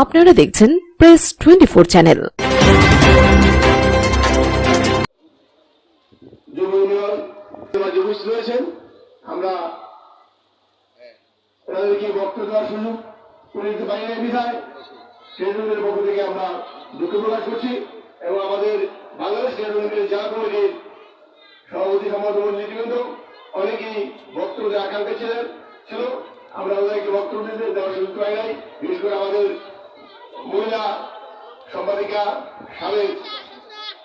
আপনারা দেখছেন press twenty four channel আমরা ওনাদেরকে বক্তব্য দেওয়ার পক্ষ থেকে আমরা দুঃখ প্রকাশ করছি এবং আমাদের বাংলাদেশ সভাপতি অনেকেই বক্তব্য আকাঙ্ক্ষা ছিলেন, ছিল। আমরা ওদেরকে বক্তব্য দিতে দেওয়ার সুযোগ পাই নাই। বিশেষ করে আমাদের মহিলা সম্পাদিকা সাবেক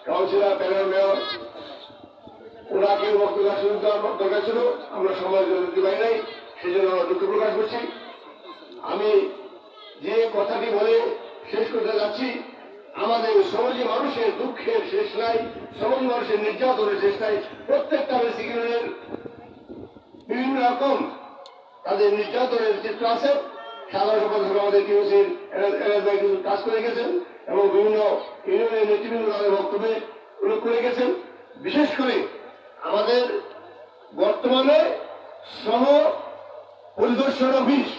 কাউন্সিলর, প্যানেল মেয়র ওনাকে বক্তব্য দরকার ছিল। আমরা সময় দিতে পারি নাই সেই জন্য আমরা দুঃখ প্রকাশ করছি। আমি যে কথাটি বলে শেষ করতে যাচ্ছি, আমাদের সমাজে মানুষের দুঃখের শেষ নাই, সমাজ মানুষের নির্যাতনের শেষ নাই। প্রত্যেকটা বেসিকের বিভিন্ন রকম তাদের নির্যাতনের চিত্র আছে। সাধারণ সম্পাদক আমাদের এলাকায় কিছু কাজ করে গেছেন এবং বিভিন্ন ইউনিয়নের নেতৃবৃন্দ তাদের বক্তব্যে উল্লেখ করে গেছেন। বিশেষ করে আমাদের বর্তমানে সহ পরিদর্শন অফিস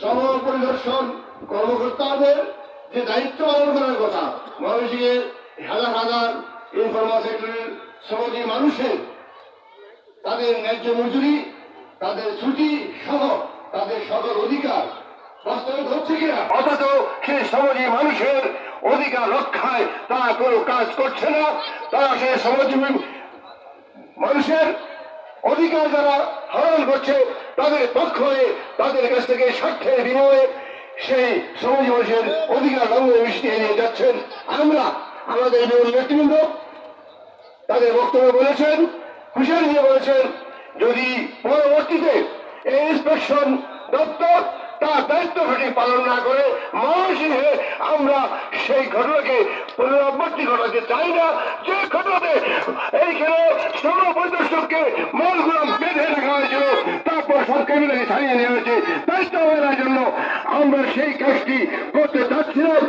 সহ পরিদর্শন কর্মকর্তাদের যে দায়িত্ব পালন করার কথা ময়মনসিংহের হাজার হাজার ইনফরমাল সেক্টরের সমাজের মানুষের তাদের ন্যায্য মজুরি, তাদের ছুটি সহ তাদের সকল অধিকার অথচ সেই সমাজী মানুষের অধিকার রক্ষায় তারা কোনো কাজ করছে না। তারা সেই সমাজজীবী মানুষের অধিকার যারা হরণ করছে, তাদের পক্ষ হয়ে তাদের কাছ থেকে স্বার্থের বিনিময়ে সেই সমাজী মানুষের অধিকার লঙ্ঘনে মিশিয়ে নিয়ে যাচ্ছেন। আমরা, আমাদের নেতৃবৃন্দ, তাদের বক্তব্য বলেছেন, হুঁশিয়ারি দিয়ে বলেছেন, যদি পরবর্তীতে ইন্সপেকশন দপ্তর তার দায়িত্ব সঠিক পালন না করে মানুষের আমরা সেই ঘটনাকে পুনরাবৃত্তি ঘটাতে চাই না। যে ঘটনাতে এইখানে শ্রম পরিদর্শককে মূলগুলো বেঁধে রাখা হয়েছিল, তারপর সরকার মিলে ছাড়িয়ে নেওয়া হয়েছে। দায়িত্ব মেলার জন্য। আমরা সেই কাজটি করতে চাচ্ছিলাম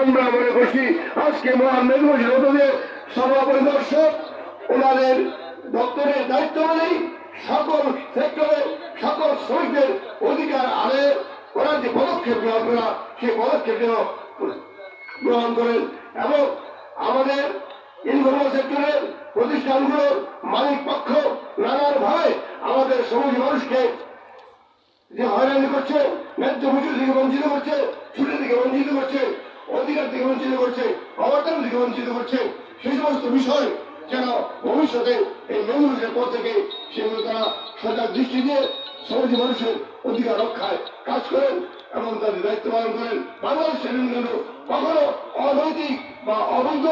আমরা মনে করছি আজকে মহান মেঘমসির মধ্যে সভা পরিদর্শক, ওনাদের দপ্তরের দায়িত্ব নেই সকল সেক্টরে সকল শ্রমিকদের অধিকার আদায় করার যে পদক্ষেপ গ্রহণ করা সেই পদক্ষেপ যেন গ্রহণ করেন এবং আমাদের ইনফর্মাল সেক্টরের প্রতিষ্ঠানগুলোর মালিক পক্ষ নানান ভাবে আমাদের সমাজ মানুষকে যে হয়রানি করছে, ন্যায্য মজুরি থেকে বঞ্চিত করছে, ছুটি থেকে বঞ্চিত করছে, অধিকার থেকে বঞ্চিত করছে অবদান থেকে বঞ্চিত করছে, সেই সমস্ত বিষয় যেন ভবিষ্যতে এই মেমোরিয়াল পর থেকে সেগুলো তারা সজাগ দৃষ্টি দিয়ে সমাজী মানুষের অধিকার রক্ষায় কাজ করেন এবং তাদের দায়িত্ব পালন করেন। বাংলাদেশের জন্য কখনো অনৈতিক বা অবৈধ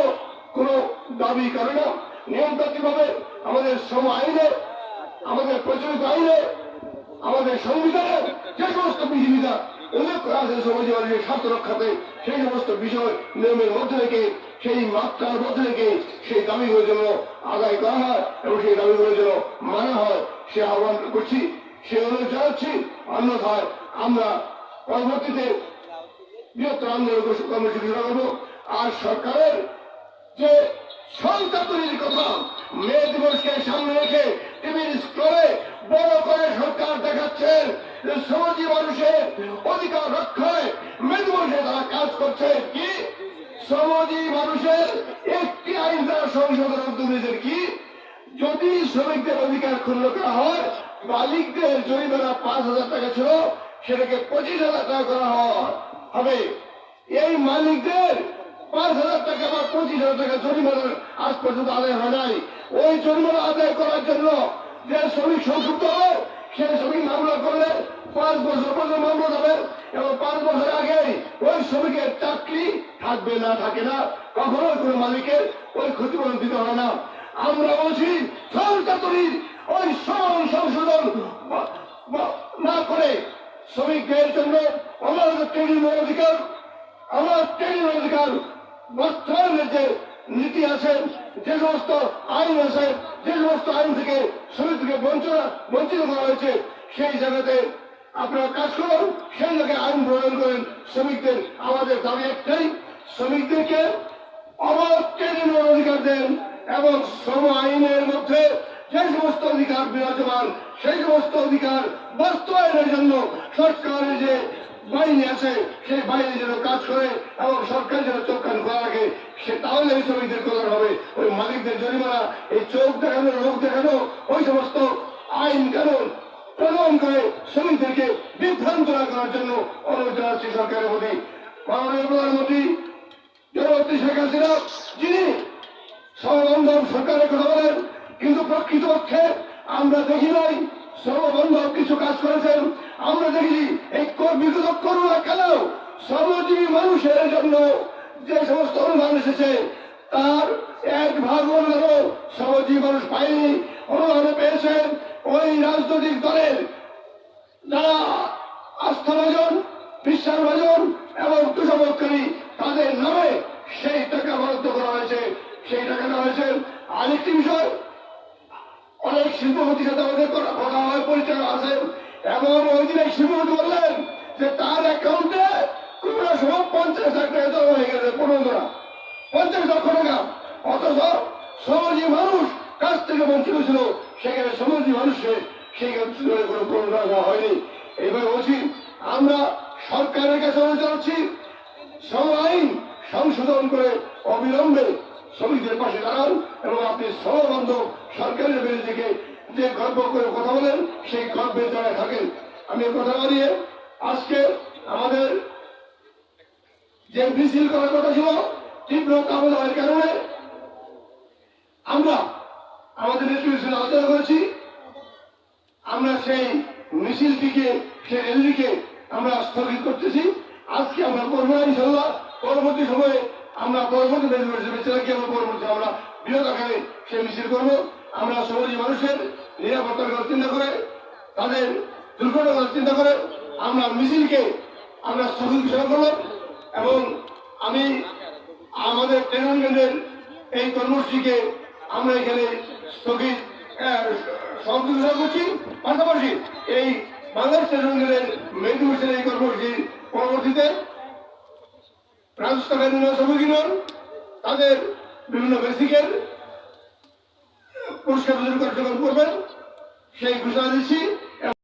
কোনো দাবি করে না। নিয়মতান্ত্রিকভাবে আমাদের শ্রম আইনে, আমাদের প্রচলিত আইনে, আমাদের সংবিধানে যে সমস্ত বিধিবিধান উল্লেখ করা আছে সমাজ স্বার্থ রক্ষাতে, সেই সমস্ত বিষয় নিয়মের মধ্যে রেখে, সেই মাত্রার মধ্যে রেখে সেই দাবিগুলোর জন্য আদায় করা হয় এবং সেই দাবিগুলোর জন্য মানা হয়। সে আহ্বান করছি, সে অনুরোধ জানাচ্ছি অন্যথায় আমরা পরবর্তীতে বৃহত্তর আন্দোলন কর্মসূচি করব। আর সরকারের যে সংখ্যা তৈরির কথা, মে দিবসকে সামনে রেখে টিভির স্ক্রলে বড় করে সরকার দেখাচ্ছেন যে সমাজী মানুষের অধিকার রক্ষায় মে দিবসে তারা কাজ করছে কি? সমাজী মানুষের একটি আইন তারা সংশোধন উদ্যোগ কি? যদি শ্রমিকদের অধিকার ক্ষুণ্ণ করা হয় মালিকদের জরিমানা পাঁচ হাজার টাকা ছিল, সেটাকে পঁচিশ হাজার টাকা করা হবে। এই মালিকদের পাঁচ হাজার টাকা বা পঁচিশ হাজার টাকা জরিমানা আজ পর্যন্ত আদায় হয় নাই। ওই জরিমানা আদায় করার জন্য যে শ্রমিক সংযুক্ত হয় সেই শ্রমিক মামলা করলে পাঁচ বছর পর্যন্ত মামলা হবে এবং পাঁচ বছর আগে ওই শ্রমিকের চাকরি থাকবে না, থাকে না। কখনোই কোনো মালিকের ওই ক্ষতিপূরণ দিতে হয় না। আমরা বলছি সরকারির ওই সম সংশোধন না করে শ্রমিকদের জন্য আমার ট্রেনিং অধিকার, আমার ট্রেনিং অধিকার বাস্তবায়নের যে নীতি আছে, যে সমস্ত আইন আছে, যে সমস্ত আইন থেকে শ্রমিককে বঞ্চনা, বঞ্চিত করা হয়েছে, সেই জায়গাতে আপনারা কাজ করুন, সেই জায়গায় আইন প্রণয়ন করেন। শ্রমিকদের আমাদের দাবি একটাই, শ্রমিকদেরকে অবাধ ট্রেনিং অধিকার দেন এবং শ্রম আইনের মধ্যে যে সমস্ত অধিকার বিরাজমান, সেই সমস্ত অধিকার বাস্তবায়নের জন্য সরকারের যে বাহিনী আছে, সেই বাহিনী যেন কাজ করে এবং সরকার যেন চোখ কান খোলা রাখে, সে তাহলে এই শ্রমিকদের কল্যাণ হবে। ওই মালিকদের জরিমানা, এই চোখ দেখানো লোক দেখানো, ওই সমস্ত আইন কানুন প্রণয়ন করে শ্রমিকদেরকে বিভ্রান্ত করার জন্য অনুরোধ জানাচ্ছি সরকারের প্রতি। মাননীয় প্রধানমন্ত্রী জনমন্ত্রী শেখ হাসিনা, যিনি সর্ববন্ধব সরকারের কথা বলেন কিন্তু প্রকৃতপক্ষে আমরা দেখি নাই, সর্ববন্ধব কিছু কাজ করেছেন। আমরা দেখি এই বিগত করোনা কালেও শ্রমজীবী মানুষের জন্য যে সমস্ত অনুদান এসেছে, তার এক ভাগ অনুদানও শ্রমজীবী মানুষ পায়নি, অনুদান পেয়েছেন ওই রাজনৈতিক দলের যারা আস্থা ভাজন আস্থাভাজন, বিশ্বাসভাজন এবং তুষামতকারী তাদের নামে সেই টাকা বরাদ্দ করা হয়েছে। সেই টাকা দেওয়া হয়েছে। আরেকটি বিষয় অনেক শিল্পপতির সাথে আমাদের কথা হয় পরিচয় আছে। এবং ওই দিন শিল্পপতি বললেন যে তার অ্যাকাউন্টে কোনো সময় পঞ্চাশ লাখ টাকা জমা হয়ে গেছে পনেরো পঞ্চাশ লক্ষ টাকা। অথচ সমাজী মানুষ কাছ থেকে বঞ্চিত ছিল, সেখানে সমাজী মানুষকে সেই অঞ্চলে কোনো প্রণোদনা হয়নি। এবার বলছি, আমরা সরকারের কাছে জানাচ্ছি শ্রম আইন সংশোধন করে অবিলম্বে শ্রমিকদের পাশে দাঁড়ান এবং আপনি শ্রমবন্ধ সরকারের বিরুদ্ধে যে গর্ব করে কথা বলেন, সেই গর্বের জায়গায় থাকেন। আমি কথা বাড়িয়ে আজকে আমাদের যে মিছিল করার কথা ছিল, তীব্র কাবলার কারণে আমরা আমাদের নেতৃত্বে আলোচনা করেছি। আমরা সেই মিছিলটিকে, সেই র্যালিকে আমরা স্থগিত করতেছি। আজকে আমরা করব না ইনশাল্লাহ পরবর্তী সময়ে আমরা পরবর্তী বেচারাকে আমরা পরবর্তী আমরা বৃহৎ আকারে সেই মিছিল করব। আমরা সমাজী মানুষের নিরাপত্তার কথা চিন্তা করে, তাদের দুর্ঘটনার কথা চিন্তা করে আমরা মিছিলকে আমরা স্থগিত ঘোষণা এবং আমি আমাদের ট্রেনগঞ্জের এই কর্মসূচিকে আমরা এখানে স্থগিত সমাপ্তি করছি। পাশাপাশি এই বাংলাদেশ ট্রেনগঞ্জের মেদিনী হোসেন এই কর্মসূচি পরবর্তীতে রাজস্থানের ইউনিয়ন, তাদের বিভিন্ন বেসিকের পুরস্কার কার্যক্রম করবেন। সেই ঘোষণা দিচ্ছি।